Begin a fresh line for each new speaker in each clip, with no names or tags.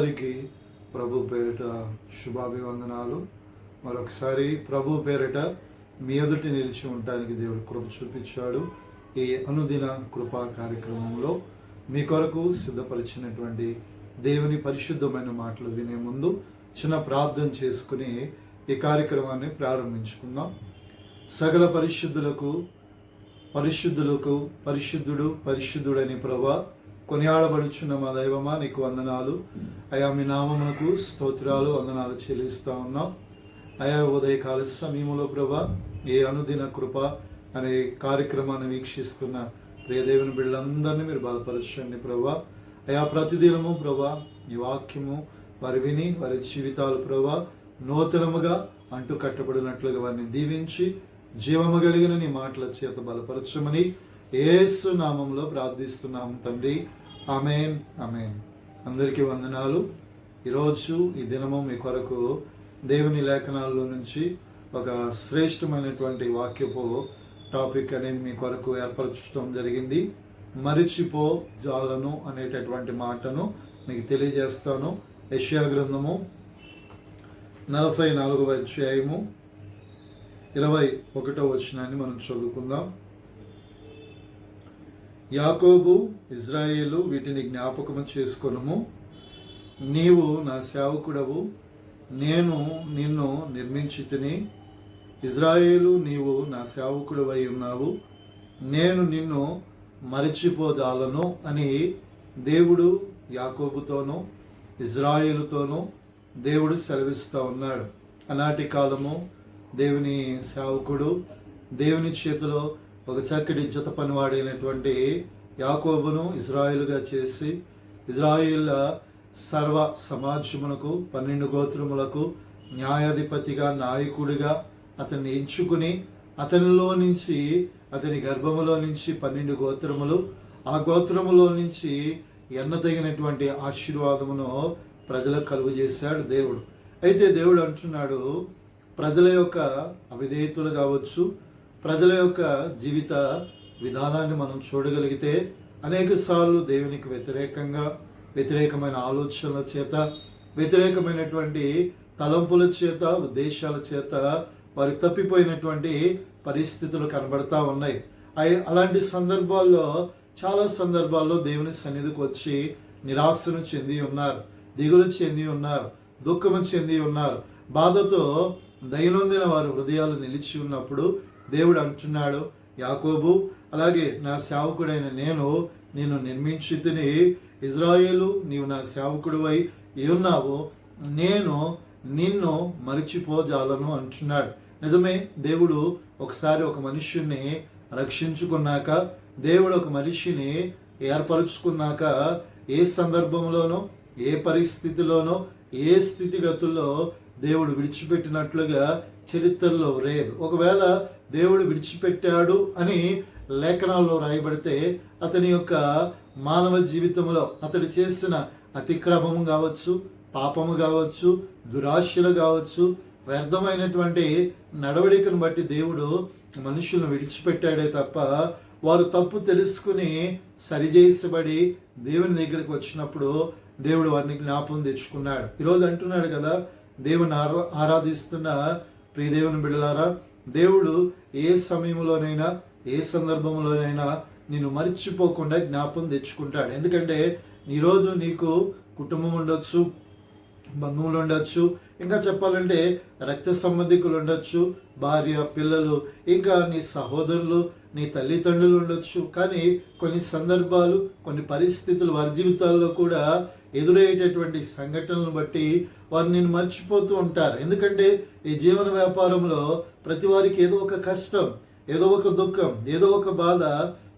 అందరికీ ప్రభు పేరిట శుభాభివందనాలు. మరొకసారి ప్రభు పేరిట మీ ఎదుటి నిలిచి ఉండటానికి దేవుడు కృప చూపించాడు. ఈ అనుదిన కృపా కార్యక్రమంలో మీ కొరకు సిద్ధపరిచినటువంటి దేవుని పరిశుద్ధమైన మాటలు వినే ముందు చిన్న ప్రార్థన చేసుకుని ఈ కార్యక్రమాన్ని ప్రారంభించుకుందాం. సకల పరిశుద్ధులకు పరిశుద్ధులకు పరిశుద్ధుడు పరిశుద్ధుడని ప్రభా కొనియాడబడుచున్న మా దైవమా? నీకు వందనాలు. అయా మీ నామమునకు స్తోత్రాలు వందనాలు చెల్లిస్తా ఉన్నాం. అయా ఉదయకాల సమయంలో ప్రభా ఏ అనుదిన కృప అనే కార్యక్రమాన్ని వీక్షిస్తున్న ప్రియదేవుని బిళ్ళందరినీ మీరు బలపరచండి ప్రభా. అయా ప్రతిదినము ప్రభా ఈ వాక్యము వారి విని వారి జీవితాలు ప్రభా నూతనముగా అంటు కట్టబడినట్లుగా వారిని దీవించి జీవము కలిగిన నీ మాటల చేత బలపరచమని ఏసు నామంలో ప్రార్థిస్తున్నాం తండ్రి. అమేన్ అమేన్ అందరికీ వందనాలు. ఈరోజు ఈ దినము మీ కొరకు దేవుని లేఖనాల్లో నుంచి ఒక శ్రేష్టమైనటువంటి వాక్యపు టాపిక్ అనేది మీ కొరకు ఏర్పరచడం జరిగింది. మరిచిపో జాలను అనేటటువంటి మాటను మీకు తెలియజేస్తాను. యష్యా గ్రంథము నలభై నాలుగవ అధ్యాయము ఇరవై ఒకటో వచనాన్ని మనం చదువుకుందాం. యాకోబు ఇజ్రాయేలు వీటిని జ్ఞాపకము చేసుకొనుము. నీవు నా సేవకుడవు. నేను నిన్ను నిర్మించి తిని ఇజ్రాయేలు నీవు నా సేవకుడవై ఉన్నావు. నేను నిన్ను మరచిపోదాలను అని దేవుడు యాకోబుతోనూ ఇజ్రాయేలుతోనూ దేవుడు సెలవిస్తూ ఉన్నాడు. ఆనాటి కాలము దేవుని సేవకుడు దేవుని చేతిలో ఒక చక్కటి జత పనివాడైనటువంటి యాకోబును ఇజ్రాయిల్గా చేసి ఇజ్రాయిల్ సర్వ సమాజమునకు పన్నెండు గోత్రములకు న్యాయాధిపతిగా నాయకుడిగా అతన్ని ఎంచుకుని అతనిలో నుంచి అతని గర్భములో నుంచి పన్నెండు గోత్రములు ఆ గోత్రములో నుంచి ఎన్నతగినటువంటి ఆశీర్వాదమును ప్రజలకు కలుగు చేశాడు దేవుడు. అయితే దేవుడు అంటున్నాడు ప్రజల యొక్క అవిధేయతలు కావచ్చు ప్రజల యొక్క జీవిత విధానాన్ని మనం చూడగలిగితే అనేక సార్లు దేవునికి వ్యతిరేకంగా వ్యతిరేకమైన ఆలోచనల చేత వ్యతిరేకమైనటువంటి తలంపుల చేత ఉద్దేశాల చేత వారి తప్పిపోయినటువంటి పరిస్థితులు కనబడతా ఉన్నాయి. అవి అలాంటి సందర్భాల్లో చాలా సందర్భాల్లో దేవుని సన్నిధికి వచ్చి నిరాశను చెంది ఉన్నారు దిగులు చెంది ఉన్నారు దుఃఖము చెంది ఉన్నారు. బాధతో దైనందిన వారి హృదయాలు నిలిచి ఉన్నప్పుడు దేవుడు అంటున్నాడు యాకోబు అలాగే నా సేవకుడైన నేను నిన్ను నిర్మించి తిని ఇజ్రాయేలు నీవు నా సేవకుడివై ఉన్నావు నేను నిన్ను మరిచిపోజాలను అంటున్నాడు. నిజమే దేవుడు ఒకసారి ఒక మనుష్యుని రక్షించుకున్నాక దేవుడు ఒక మనిషిని ఏర్పరచుకున్నాక ఏ సందర్భంలోనో ఏ పరిస్థితిలోనో ఏ స్థితిగతుల్లో దేవుడు విడిచిపెట్టినట్లుగా చరిత్రలో లేదు. ఒకవేళ దేవుడు విడిచిపెట్టాడు అని లేఖనాల్లో రాయబడితే అతని యొక్క మానవ జీవితంలో అతడు చేసిన అతిక్రమము కావచ్చు పాపము కావచ్చు దురాశలు కావచ్చు వ్యర్థమైనటువంటి నడవడికను బట్టి దేవుడు మనుషులను విడిచిపెట్టాడే తప్ప వారు తప్పు తెలుసుకుని సరిచేసబడి దేవుని దగ్గరికి వచ్చినప్పుడు దేవుడు వారిని జ్ఞాపం తెచ్చుకున్నాడు. ఈరోజు అంటున్నాడు కదా దేవుని ఆరా ఆరాధిస్తున్న ప్రియదేవుని బిడ్డలారా దేవుడు ఏ సమయంలోనైనా ఏ సందర్భంలోనైనా నిన్ను మర్చిపోకుండా జ్ఞాపం తెచ్చుకుంటాడు. ఎందుకంటే ఈరోజు నీకు కుటుంబం ఉండొచ్చు బంధువులు ఉండొచ్చు ఇంకా చెప్పాలంటే రక్త సంబంధికులు ఉండొచ్చు భార్య పిల్లలు ఇంకా నీ సహోదరులు నీ తల్లిదండ్రులు ఉండొచ్చు. కానీ కొన్ని సందర్భాలు కొన్ని పరిస్థితులు వారి జీవితాల్లో కూడా ఎదురయ్యేటటువంటి సంఘటనలను బట్టి వారు నేను మర్చిపోతూ ఉంటారు. ఎందుకంటే ఈ జీవన వ్యాపారంలో ప్రతి వారికి ఏదో ఒక కష్టం ఏదో ఒక దుఃఖం ఏదో ఒక బాధ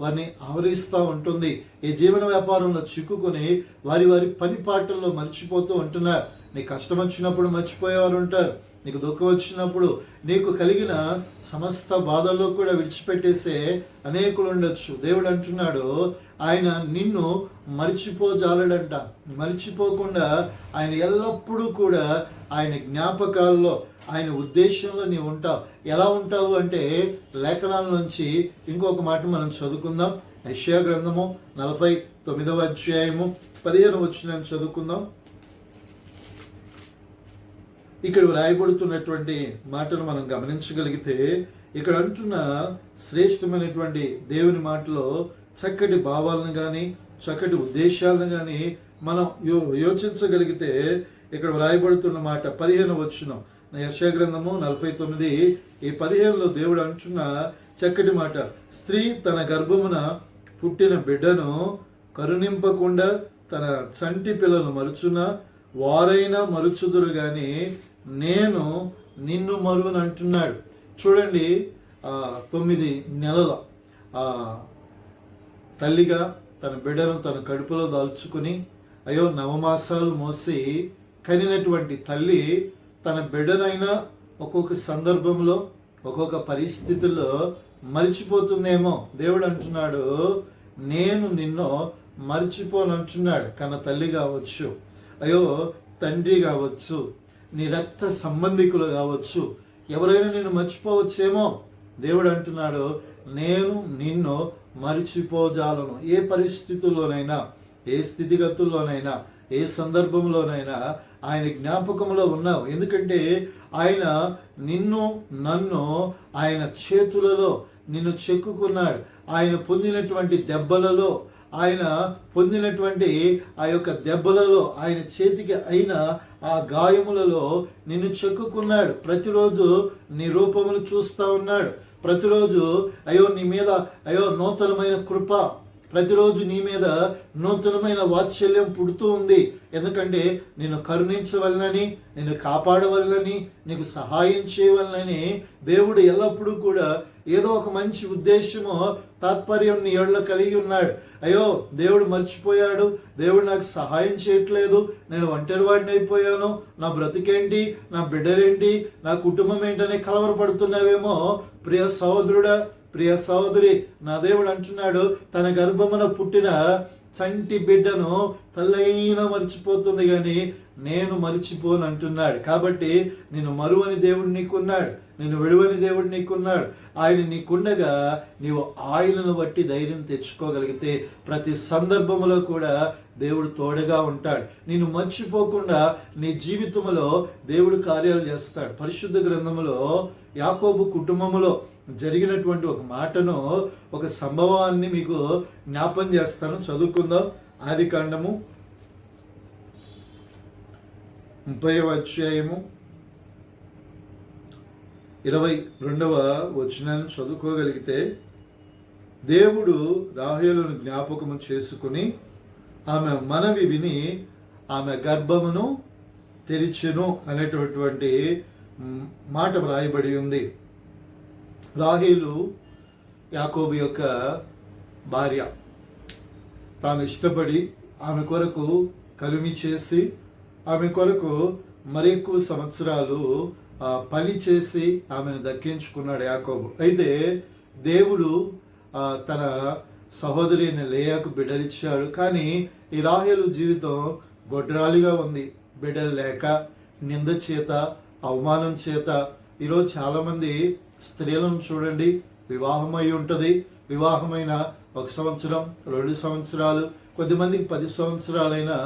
వారిని ఆవరిస్తూ ఉంటుంది. ఈ జీవన వ్యాపారంలో చిక్కుకొని వారి వారి పని పాటల్లో మర్చిపోతూ ఉంటున్నారు. నీకు కష్టం వచ్చినప్పుడు మర్చిపోయేవారు ఉంటారు. నీకు దుఃఖం వచ్చినప్పుడు నీకు కలిగిన సమస్త బాధల్లో కూడా విడిచిపెట్టేసే అనేకులు ఉండొచ్చు. దేవుడు అంటున్నాడు ఆయన నిన్ను మరిచిపోజాలడంట. మరిచిపోకుండా ఆయన ఎల్లప్పుడూ కూడా ఆయన జ్ఞాపకాల్లో ఆయన ఉద్దేశంలో నీవు ఉంటావు. ఎలా ఉంటావు అంటే లేఖనాల నుంచి ఇంకొక మాట మనం చదువుకుందాం. యష్యా గ్రంథము నలభై తొమ్మిదవ అధ్యాయము పదిహేను వచ్చిన చదువుకుందాం. ఇక్కడ వ్రాయబడుతున్నటువంటి మాటను మనం గమనించగలిగితే ఇక్కడ అంటున్న శ్రేష్టమైనటువంటి దేవుని మాటలో చక్కటి భావాలను కానీ చక్కటి ఉద్దేశాలను కానీ మనం యో యోచించగలిగితే ఇక్కడ వ్రాయబడుతున్న మాట పదిహేను వచ్చిన యశా గ్రంథము నలభై తొమ్మిది ఈ పదిహేనులో దేవుడు అంటున్న చక్కటి మాట స్త్రీ తన గర్భమున పుట్టిన బిడ్డను కరుణింపకుండా తన చంటి పిల్లలను మరుచున? వారైనా మరుచుదురు కానీ నేను నిన్ను మరువని అంటున్నాడు. చూడండి తొమ్మిది నెలల తల్లిగా తన బిడ్డను తన కడుపులో దాల్చుకుని అయ్యో నవమాసాలు మోసి కనినటువంటి తల్లి తన బిడ్డనైనా ఒక్కొక్క సందర్భంలో ఒక్కొక్క పరిస్థితుల్లో మరిచిపోతుందేమో. దేవుడు అంటున్నాడు నేను నిన్ను మర్చిపోనంటున్నాడు. కన్న తల్లి కావచ్చు అయ్యో తండ్రి కావచ్చు నీ రక్త సంబంధికులు కావచ్చు ఎవరైనా నేను మర్చిపోవచ్చేమో? దేవుడు అంటున్నాడు నేను నిన్ను మరిచిపోజాలను. ఏ పరిస్థితుల్లోనైనా ఏ స్థితిగతుల్లోనైనా ఏ సందర్భంలోనైనా ఆయన జ్ఞాపకంలో ఉన్నావు. ఎందుకంటే ఆయన నిన్ను నన్ను ఆయన చేతులలో నిన్ను చెక్కుకున్నాడు. ఆయన పొందినటువంటి దెబ్బలలో ఆయన పొందినటువంటి ఆ యొక్క దెబ్బలలో ఆయన చేతికి అయిన ఆ గాయములలో నిన్ను చెక్కుకున్నాడు. ప్రతిరోజు నీ రూపమును చూస్తూ ఉన్నాడు. ప్రతిరోజు అయ్యో నీ మీద అయ్యో నూతనమైన కృప. ప్రతిరోజు నీ మీద నూతనమైన వాత్సల్యం పుడుతూ ఉంది. ఎందుకంటే నేను కరుణించవలనని నేను కాపాడవలనని నీకు సహాయం చేయవలనని దేవుడు ఎల్లప్పుడూ కూడా ఏదో ఒక మంచి ఉద్దేశము తాత్పర్యం నీ ఏళ్ళు కలిగి ఉన్నాడు. అయ్యో దేవుడు మర్చిపోయాడు. దేవుడు నాకు సహాయం చేయట్లేదు. నేను ఒంటరివాడిని అయిపోయాను. నా బ్రతికేంటి? నా బిడ్డలేంటి? నా కుటుంబం ఏంటనే కలవరపడుతున్నావేమో? ప్రియ సహోదరుడా ప్రియ సహోదరి నా దేవుడు అంటున్నాడు తన గర్భమున పుట్టిన చంటి బిడ్డను తల్లైన మర్చిపోతుంది కానీ నేను మరిచిపోను అంటున్నాడు. కాబట్టి నేను మరువని దేవుడు నీకున్నాడు. నేను విడువని దేవుడు నీకున్నాడు. ఆయన నీకుండగా నీవు ఆయనను బట్టి ధైర్యం తెచ్చుకోగలిగితే ప్రతి సందర్భంలో కూడా దేవుడు తోడుగా ఉంటాడు. నేను మర్చిపోకుండా నీ జీవితంలో దేవుడు కార్యాలు చేస్తాడు. పరిశుద్ధ గ్రంథములో యాకోబు కుటుంబములో జరిగినటువంటి ఒక మాటను ఒక సంభవాన్ని మీకు జ్ఞాపం చేస్తాను. చదువుకుందాం. ఆది కాండము ముప్పై అధ్యాయము ఇరవై రెండవ వచనాన్ని చదువుకోగలిగితే దేవుడు రాహులను జ్ఞాపకము చేసుకుని ఆమె మనవి విని ఆమె గర్భమును తెరిచెను అనేటటువంటి మాట వ్రాయబడి ఉంది. రాహీలు యాకోబు యొక్క భార్య. తాను ఇష్టపడి ఆమె కొరకు కలిమి చేసి ఆమె కొరకు మరి ఎక్కువ సంవత్సరాలు పని చేసి ఆమెను దక్కించుకున్నాడు యాకోబు. అయితే దేవుడు తన సహోదరి అయిన లేయాకు బిడ్డలిచ్చాడు. కానీ ఈ రాహేలు జీవితం గొడ్రాలిగా ఉంది. బిడ్డలు లేక నింద చేత అవమానం చేత. ఈరోజు చాలామంది స్త్రీలను చూడండి వివాహం అయి ఉంటుంది. వివాహమైన ఒక సంవత్సరం రెండు సంవత్సరాలు కొద్దిమందికి పది సంవత్సరాలైనా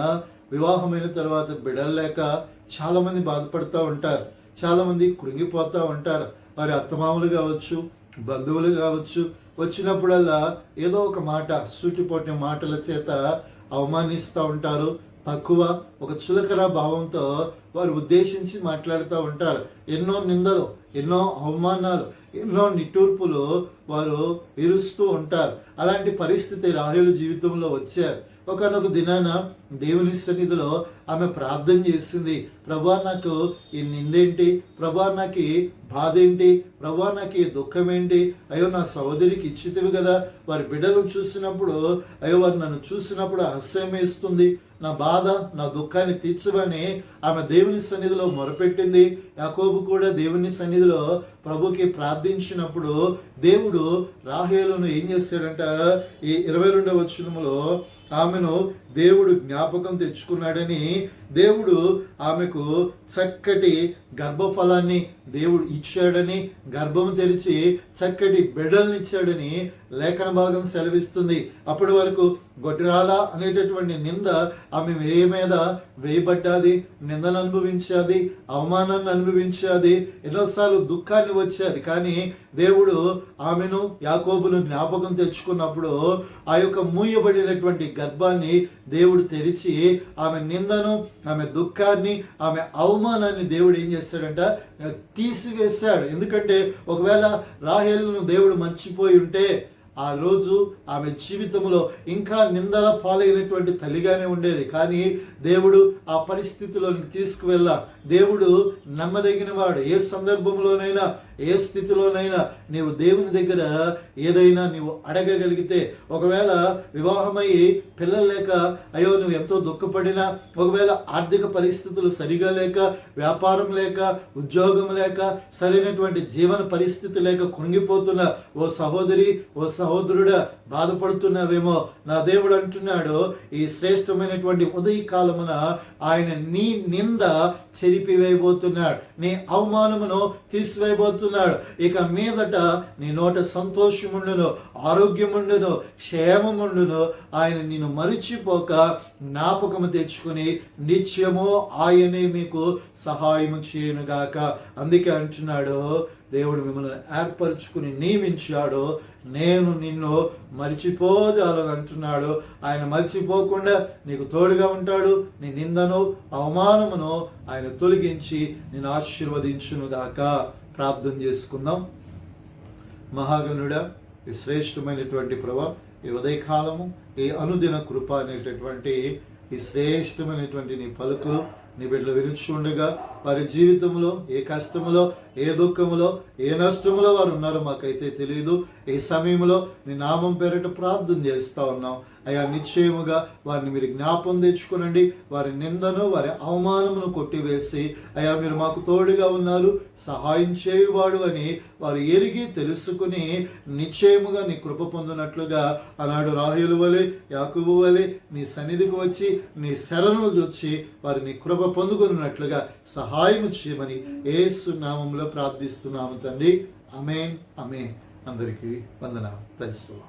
వివాహమైన తర్వాత బిడలు లేక చాలామంది బాధపడుతూ ఉంటారు. చాలామంది కృంగిపోతూ ఉంటారు. వారి అత్తమామలు కావచ్చు బంధువులు కావచ్చు వచ్చినప్పుడల్లా ఏదో ఒక మాట సూటిపోటిన మాటల చేత అవమానిస్తూ ఉంటారు. తక్కువ ఒక చులకన భావంతో వారు ఉద్దేశించి మాట్లాడుతూ ఉంటారు. ఎన్నో నిందలు ఎన్నో అవమానాలు ఎన్నో నిట్టూర్పులు వారు విరుస్తూ ఉంటారు. అలాంటి పరిస్థితి రాహుల జీవితంలో వచ్చారు. ఒకనొక దినాన దేవుని సన్నిధిలో ఆమె ప్రార్థన చేసింది. ప్రభా నాకు ఈ నిందేంటి? ప్రభా నాకు బాధ ఏంటి ప్రభా నాకు ఈ దుఃఖం ఏంటి అయ్యో నా సహోదరికి ఇచ్చితివి కదా. వారి బిడ్డలు చూసినప్పుడు అయ్యో వారు నన్ను చూసినప్పుడు అసహ్యం వేస్తుంది. నా బాధ నా దుఃఖాన్ని తీర్చమని ఆమె దేవుని సన్నిధిలో మొరపెట్టింది. యాకోబు కూడా దేవుని సన్నిధిలో ప్రభుకి ప్రార్థించినప్పుడు దేవుడు రాహేలును ఏం చేశాడంట? ఈ ఇరవై రెండవ వచనములో ఆమెను దేవుడు జ్ఞాపకం తెచ్చుకున్నాడని దేవుడు ఆమెకు చక్కటి గర్భఫలాన్ని దేవుడు ఇచ్చాడని గర్భం తెరిచి చక్కటి బిడ్డల్ని ఇచ్చాడని లేఖన భాగం సెలవిస్తుంది. అప్పటి వరకు గొడ్రాల అనేటటువంటి నింద ఆమె వేయ మీద వేయబడ్డాది నిందను అనుభవించాది అవమానాన్ని అనుభవించాది ఎన్నోసార్లు దుఃఖాన్ని వచ్చేది. కానీ దేవుడు ఆమెను యాకోబును జ్ఞాపకం తెచ్చుకున్నప్పుడు ఆ యొక్క మూయబడినటువంటి గర్భాన్ని దేవుడు తెరిచి ఆమె నిందను ఆమె దుఃఖాన్ని ఆమె అవమానాన్ని దేవుడు ఏం చేస్తాడంట? తీసివేశాడు. ఎందుకంటే ఒకవేళ రాహేల్ను దేవుడు మర్చిపోయి ఉంటే ఆ రోజు ఆమె జీవితంలో ఇంకా నిందల పాలైనటువంటి తల్లిగానే ఉండేది. కానీ దేవుడు ఆ పరిస్థితిలోనికి తీసుకువెళ్ళ దేవుడు నమ్మదగిన వాడు ఏ సందర్భంలోనైనా ఏ స్థితిలోనైనా నీవు దేవుని దగ్గర ఏదైనా నీవు అడగగలిగితే ఒకవేళ వివాహమై పిల్లలు లేక అయ్యో నువ్వు ఎంతో దుఃఖపడినా ఒకవేళ ఆర్థిక పరిస్థితులు సరిగా లేక వ్యాపారం లేక ఉద్యోగం లేక సరైనటువంటి జీవన పరిస్థితి లేక కుణిగిపోతున్న ఓ సహోదరి ఓ సహోదరుడా బాధపడుతున్నావేమో నా దేవుడు అంటున్నాడు. ఈ శ్రేష్టమైనటువంటి ఉదయకాలమున ఆయన నీ నింద చెరిపివేయబోతున్నాడు. నీ అవమానమును తీసివేయబోతున్నాడు. ఇక మీదట నీ నోట సంతోషముండును ఆరోగ్యముండును క్షేమముండును. ఆయన నిన్ను మరిచిపోక జ్ఞాపకము తెచ్చుకుని నిత్యము ఆయనే మీకు సహాయము చేయనుగాక. అందుకే అంటున్నాడు దేవుడు మిమ్మల్ని ఏర్పరచుకుని నియమించాడు. నేను నిన్ను మరిచిపోజాలని అంటున్నాడు. ఆయన మరిచిపోకుండా నీకు తోడుగా ఉంటాడు. నీ నిందను అవమానమును ఆయన తొలగించి నేను ఆశీర్వదించునుగాక. ప్రార్థన చేసుకుందాం. మహాగనుడ ఈ శ్రేష్టమైనటువంటి ప్రభ ఈ ఉదయకాలము ఈ అనుదిన కృప అనేటటువంటి ఈ శ్రేష్టమైనటువంటి నీ పలుకులు నీ బిడ్డలు వినుచుండగా వారి జీవితంలో ఏ కష్టములో ఏ దుఃఖములో ఏ నష్టములో వారు ఉన్నారో మాకైతే తెలియదు. ఈ సమయంలో నీ నామం పేరిట ప్రార్థన చేస్తూ ఉన్నాం. అయా నిశ్చయముగా వారిని మీరు జ్ఞాపం తెచ్చుకునండి. వారి నిందను వారి అవమానమును కొట్టివేసి అయా మీరు మాకు తోడుగా ఉన్నారు. సహాయం చేయువాడు అని వారు ఎరిగి తెలుసుకుని నిశ్చయముగా నీ కృప పొందినట్లుగా ఆనాడు రాహులు వలె యాకుబు వలె నీ సన్నిధికి వచ్చి నీ శరణులు వచ్చి వారిని కృప పొందుకున్నట్లుగా సహాయం చేయమని ఏసు నామంలో ప్రార్థిస్తున్నాము తండ్రి. అమేన్ అమేన్ అందరికీ వందనాలు. ప్రస్తుతం